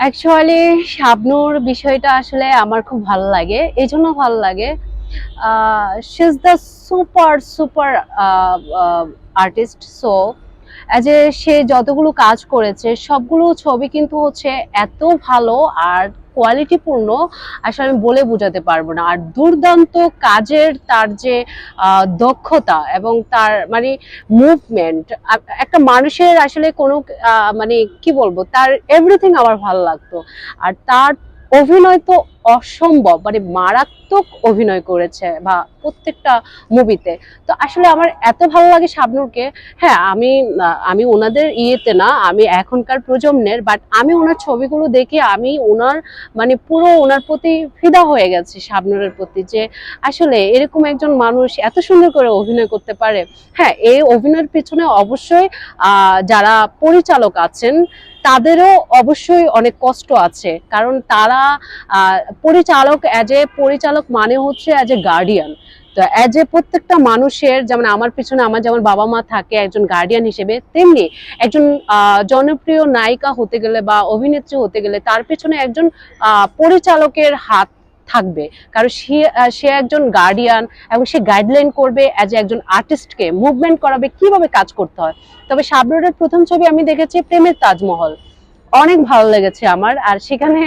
Actually Shabnur বিষয়টা আসলে আমার খুব ভালো লাগে। এই জন্য ভালো লাগে। She is the super super artist so যে সে যতগুলো কাজ করেছে, সবগুলো ছবি কিন্তু হচ্ছে এত ভালো আর কোয়ালিটিপূর্ণ আসলে আমি বলে বোঝাতে পারব না। আর দুর্দান্ত কাজের তার যে দক্ষতা এবং তার মানে মুভমেন্ট একটা মানুষের আসলে কোনো মানে কি বলব, তার এভরিথিং আমার ভালো লাগতো। আর তার অভিনয় তো অসম্ভব মানে মারাত্মক অভিনয় করেছে বা প্রত্যেকটা মুভিতে তো আসলে আমার এত ভালো লাগে শাবনূরকে। হ্যাঁ আমি আমি ওনাদের ইয়েতে না, আমি এখনকার প্রজন্মের বাট আমি ওনার ছবিগুলো দেখে আমি ওনার মানে পুরো ওনার প্রতি ফিদা হয়ে গেছে শাবনূরের প্রতি যে আসলে এরকম একজন মানুষ এত সুন্দর করে অভিনয় করতে পারে। হ্যাঁ এই অভিনয়ের পিছনে অবশ্যই যারা পরিচালক আছেন তাদেরও অবশ্যই অনেক কষ্ট আছে। কারণ তারা পরিচালক অ্যাজ এ পরিচালক মানে হচ্ছে অ্যাজ এ গার্ডিয়ান তো অ্যাজ এ প্রত্যেকটা মানুষের, যেমন আমার পিছনে আমার যেমন বাবা মা থাকে, একজন গার্ডিয়ান হিসেবে, তেমনি একজন জনপ্রিয় নায়িকা হতে গেলে বা অভিনেত্রী হতে গেলে তার পিছনে একজন পরিচালকের হাত থাকবে। কারণ সে সে একজন গার্ডিয়ান এবং সে গাইডলাইন করবে অ্যাজ একজন আর্টিস্টকে মুভমেন্ট করাবে, কীভাবে কাজ করতে হয়। তবে শাবনুরের প্রথম ছবি আমি দেখেছি প্রেমের তাজমহল। অনেক ভালো লেগেছে আমার। আর সেখানে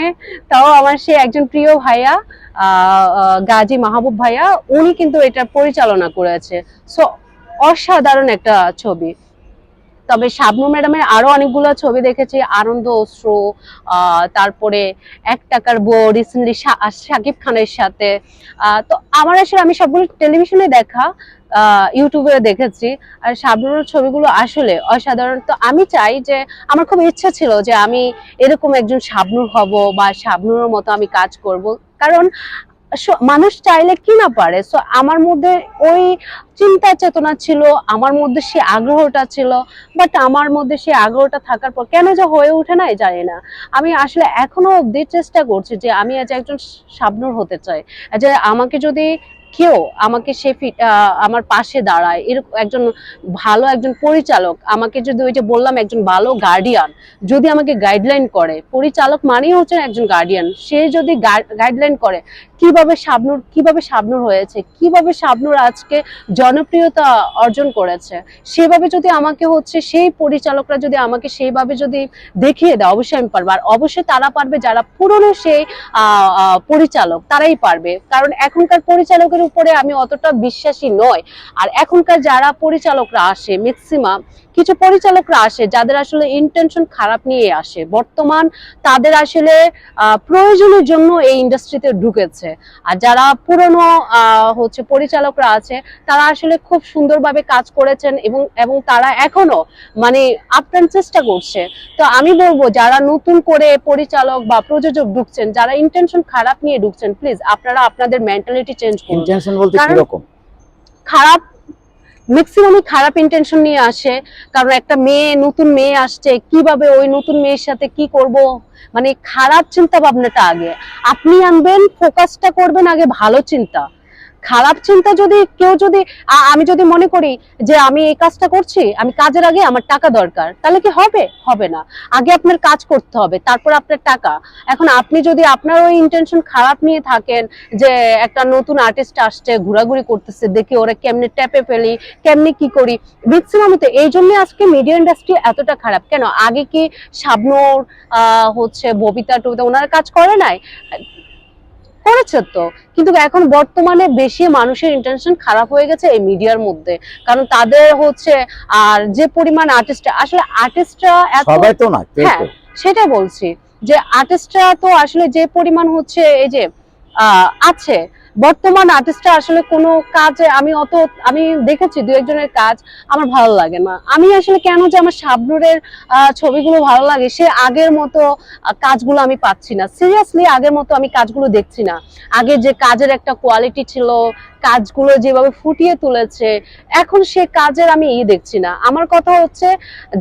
তাও আমার সে একজন প্রিয় ভাইয়া গাজী মাহবুব ভাইয়া, উনি কিন্তু এটা পরিচালনা করেছে। সো অসাধারণ একটা ছবি। তবে শাবনূর ম্যাডামের আরও অনেকগুলো ছবি দেখেছি, আনন্দ অশ্রু তারপরে এক টাকার বউ রিসেন্টলি শাকিব খানের সাথে। তো আমার আসলে, আমি সবগুলো টেলিভিশনে দেখা ইউটিউবে দেখেছি, আর শাবনূরের ছবিগুলো আসলে অসাধারণ। তো আমি চাই যে, আমার খুব ইচ্ছা ছিল যে আমি এরকম একজন শাবনূর হব বা শাবনূরের মতো আমি কাজ করব। কারণ মানুষ চাইলে কি না পারে? সো আমার মধ্যে ওই চিন্তা চেতনা ছিল, আমার মধ্যে সে আগ্রহটা ছিল বাট আমার মধ্যে সে আগ্রহটা থাকার পর কেন যে হয়ে ওঠে নাই জানি না। আমি আসলে এখনও অব্দি চেষ্টা করছি যে আমি আজ একজন শাবনূর হতে চাই। যে আমাকে যদি কেউ আমাকে সে আমার পাশে দাঁড়ায়। এরকম একজন ভালো একজন পরিচালক আমাকে যদি ওই যে বললাম একজন ভালো গার্ডিয়ান যদি আমাকে গাইডলাইন করে, পরিচালক মানেই হচ্ছে একজন গার্ডিয়ান সে যদি গাইডলাইন করে, কীভাবে শাবনূর কীভাবে শাবনূর হয়েছে, কীভাবে শাবনূর আজকে জনপ্রিয়তা অর্জন করেছে, সেভাবে যদি আমাকে হচ্ছে, সেই পরিচালকরা যদি আমাকে সেইভাবে যদি দেখিয়ে দেয়, অবশ্যই আমি পারব। আর অবশ্যই তারা পারবে, যারা পুরনো সেই পরিচালক, তারাই পারবে। কারণ এখনকার পরিচালকের উপরে আমি অতটা বিশ্বাসী নয় আর এখনকার যারা পরিচালকরা আসে ম্যাক্সিমাম কিছু পরিচালকরা আসে, যাদের আসলে ইন্টেনশন খারাপ নিয়ে আসে। বর্তমান তাদের আসলে প্রয়োজনের জন্য এই ইন্ডাস্ট্রিতে ঢুকেছে। আর যারা পুরনো হচ্ছে পরিচালকরা আছে, তারা আসলে খুব সুন্দরভাবে কাজ করেছেন এবং এবং তারা এখনও মানে আপ্রাণ চেষ্টা করছে। তো আমি বলব, যারা নতুন করে পরিচালক বা প্রযোজক ঢুকছেন, যারা ইন্টেনশন খারাপ নিয়ে ঢুকছেন প্লিজ আপনারা আপনাদের মেন্টালিটি চেঞ্জ করুন। ইন্টেনশন বলতে কি রকম খারাপ ম্যাক্সিমামই খারাপ ইন্টেনশন নিয়ে আসে। কারণ একটা মেয়ে নতুন মেয়ে আসছে কীভাবে ওই নতুন মেয়ের সাথে কি করব? মানে খারাপ চিন্তা ভাবনাটা আগে। আপনি আনবেন ফোকাসটা করবেন আগে ভালো চিন্তা। খারাপ চিন্তা যদি কেউ যদি আমি যদি মনে করি যে আমি এই কাজটা করছি, আমি কাজের আগে আমার টাকা দরকার, তাহলে কি হবে? হবে না। আগে আপনার কাজ করতে হবে, তারপর আপনার টাকা। এখন আপনি যদি আপনার ওই ইন্টেনশন খারাপ নিয়ে থাকেন যে একটা নতুন আর্টিস্ট আসছে, ঘোরাঘুরি করতেছে, দেখি ওরা কেমনে ট্যাপে ফেলি, কেমনে কি করি? ম্যাক্সিমাম তো এই জন্য আজকে মিডিয়া ইন্ডাস্ট্রি এতটা খারাপ। কেন? আগে কি শাবনূর হচ্ছে ববিতা টবিতা, ওনারা কাজ করে নাই? করেছে তো। কিন্তু এখন বর্তমানে বেশি মানুষের ইন্টেনশন খারাপ হয়ে গেছে এই মিডিয়ার মধ্যে। কারণ তাদের হচ্ছে আর যে পরিমাণ আর্টিস্ট আসলে আর্টিস্টরা এত সবাই তো না হ্যাঁ সেটা বলছি যে আর্টিস্টরা তো আসলে যে পরিমাণ হচ্ছে এই যে আহ, আছে বর্তমান আর্টিস্টরা আসলে কোনো কাজে আমি অত, আমি দেখেছি দু একজনের কাজ, আমার ভালো লাগে না। আমি আসলে কেন যে আমার শাবনুরের ছবিগুলো ভালো লাগে, সে আগের মতো কাজগুলো আমি পাচ্ছি না। সিরিয়াসলি আগের মতো আমি কাজগুলো দেখছি না। আগে যে কাজের একটা কোয়ালিটি ছিল, কাজগুলো যেভাবে ফুটিয়ে তুলেছে, এখন সে কাজের আমি ই দেখছি না। আমার কথা হচ্ছে,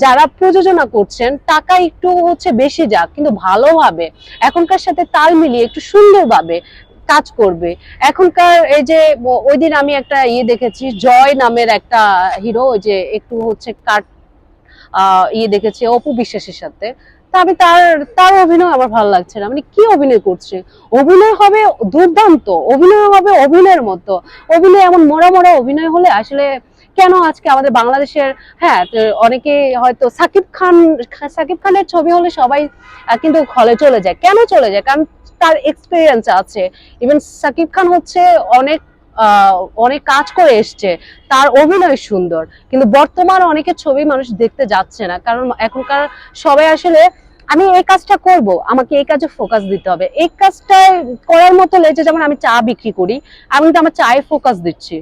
যারা প্রযোজনা করছেন, টাকা একটু হচ্ছে বেশি যাক, কিন্তু ভালোভাবে, এখনকার সাথে তাল মিলিয়ে একটু সুন্দরভাবে কাজ করবে। এখনকার এই যে ওই দিন আমি একটা ইয়ে দেখেছি, জয় নামের একটা হিরো, ওই যে একটু হচ্ছে কাট ইয়ে দেখেছি অপু বিশ্বাসের সাথে। তা আমি তার তার অভিনয় আমার ভালো লাগছে না। মানে কি অভিনয় করছে? অভিনয় হবে দুর্দান্ত। অভিনয় হবে অভিনয়ের মতো। অভিনয় এমন মরা মরা অভিনয় হলে আসলে কেন আজকে আমাদের বাংলাদেশের হ্যাঁ অনেকে হয়তো সাকিব খান, সাকিব খানের ছবি হলে সবাই কিন্তু হলে চলে যায়। কেন চলে যায়? কারণ তার এক্সপিরিয়েন্স আছে। ইভেন সাকিব খান হচ্ছে অনেক অনেক কাজ করে এসছে। তার অভিনয় সুন্দর। কিন্তু বর্তমান অনেকের ছবি মানুষ দেখতে যাচ্ছে না। কারণ এখনকার সবাই আসলে, আমি এই কাজটা করব, আমাকে এই কাজে ফোকাস দিতে হবে। এই কাজটা করার মতো লেগে যেমন আমি চা বিক্রি করি, আমি কিন্তু আমার চায়ে ফোকাস দিচ্ছি।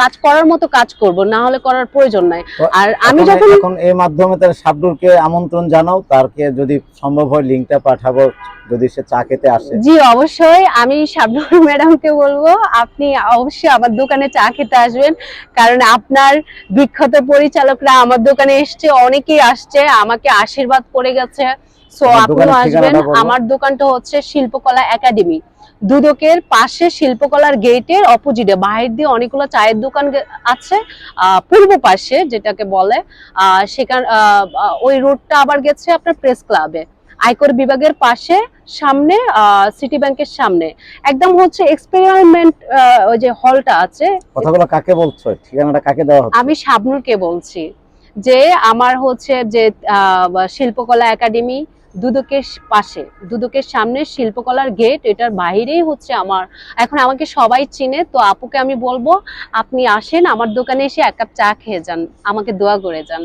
কাজ করার মতো কাজ করব না হলে করার প্রয়োজন নাই। আর আমি যখন এখন এই মাধ্যমে তার শাবনুরকে আমন্ত্রণ জানাও তারকে যদি সম্ভব হয় লিঙ্কটা পাঠাবো যদি সে চা খেতে আসে। জি অবশ্যই। আমি শাবনুর ম্যাডামকে বলব আপনি অবশ্যই আমার দোকানে চা খেতে আসবেন কারণ আপনার বিখ্যাত পরিচালকরা আমার দোকানে এসছে অনেকেই আসছে আমাকে আশীর্বাদ করে গেছে। সো আপনিও আসবেন। আমার দোকানটা হচ্ছে শিল্পকলা একাডেমি। দুদকের পাশে শিল্পকলার গেটের অপোজিটে বাহির দিয়ে অনেকগুলো চায়ের দোকান আছে আহ, পূর্ব পাশে যেটাকে বলে আহ, সেখান ওই রোডটা আবার গেছে আপনার প্রেস ক্লাবে। আয়কর বিভাগের পাশে সামনে সিটি ব্যাংকের সামনে। একদম হচ্ছে এক্সপেরিমেন্ট ওই যে হলটা আছে। কথাগুলো কাকে বলছো? ঠিকানাটা কাকে দেওয়া হচ্ছে? আমি শাবনুরকে বলছি যে আমার হচ্ছে যে আহ, শিল্পকলা একাডেমি দুদকের পাশে, দুদকের সামনে শিল্পকলার গেট এটার বাইরেই হচ্ছে আমার, এখন আমাকে সবাই চিনে, তো আপুকে আমি বলব, আপনি আসেন, আমার দোকানে এসে এক কাপ চা খেয়ে যান, আমাকে দোয়া করে যান।